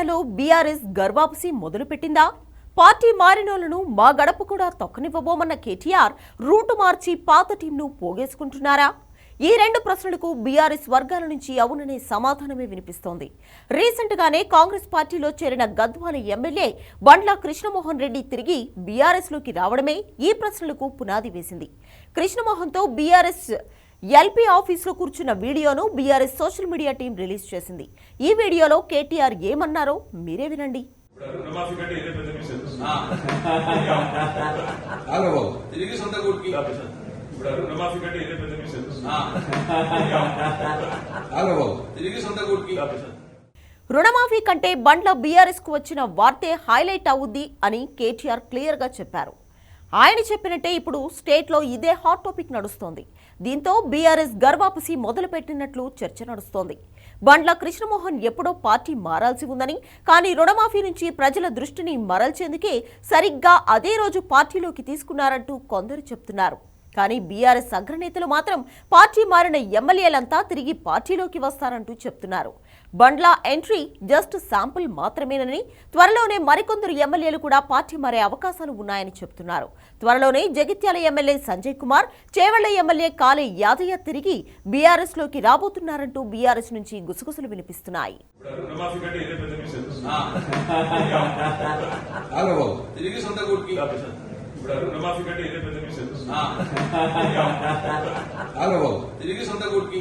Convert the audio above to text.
తెలంగాణలో బీఆర్ఎస్ గర్వాపసి మొదలుపెట్టిందా? పార్టీ మారినోళ్ళను మా గడప కూడా తొక్కనివ్వబోమన్న కేటీఆర్ రూటు మార్చి పాత టీంను పోగేసుకుంటున్నారా? ఈ రెండు ప్రశ్నలకు బీఆర్ఎస్ వర్గాల నుంచి అవుననే సమాధానమే వినిపిస్తోంది. రీసెంట్గానే కాంగ్రెస్ పార్టీలో చేరిన గద్వాల ఎమ్మెల్యే బండ్ల కృష్ణమోహన్ రెడ్డి తిరిగి బీఆర్ఎస్లోకి రావడమే ఈ ప్రశ్నలకు పునాది వేసింది. కృష్ణమోహన్తో బీఆర్ఎస్ ఎల్పీ ఆఫీసులో కూర్చున్న వీడియోను BRS social media team release చేసింది. ఈ వీడియోలో కేటీఆర్ ఏమన్నారో మీరే వినండి. రుణమాఫీ కంటే బండ్ల బీఆర్ఎస్కు వచ్చిన వార్తే హైలైట్ అవుద్ది అని కేటీఆర్ క్లియర్గా చెప్పారు. ఆయన చెప్పినట్టే ఇప్పుడు స్టేట్లో ఇదే హాట్ టాపిక్ నడుస్తోంది. దీంతో బీఆర్ఎస్ గర్వాపసి మొదలుపెట్టినట్లు చర్చ నడుస్తోంది. బండ్ల కృష్ణమోహన్ ఎప్పుడో పార్టీ మారాల్సి ఉందని కానీ రుణమాఫీ నుంచి ప్రజల దృష్టిని మరల్చేందుకే సరిగ్గా అదే రోజు పార్టీలోకి తీసుకున్నారంటూ కొందరు చెప్తున్నారు. కానీ బీఆర్ఎస్ అగ్రనేతలు మాత్రం పార్టీ మారిన ఎమ్మెల్యేలంతా తిరిగి పార్టీలోకి వస్తారంటూ చెప్తున్నారు. బండ్ల ఎంట్రీ జస్ట్ శాంపుల్ మాత్రమేనని త్వరలోనే మరికొందరు ఎమ్మెల్యేలు కూడా పార్టీ మారే అవకాశాలు ఉన్నాయని చెప్తున్నారు. త్వరలోనే జగిత్యాల ఎమ్మెల్యే సంజయ్ కుమార్ చేవెళ్ళ ఎమ్మెల్యే కాళే యాదయ్య తిరిగి బీఆర్ఎస్లోకి రాబోతున్నారంటూ బీఆర్ఎస్ నుంచి గుసగుసలు వినిపిస్తున్నాయి. తిరిగి ఇప్పుడు రుణమాఫీ కంటే ఇదే పెద్ద విషయం ఆగ్రా బాబు తిరిగి సొంత గుడికి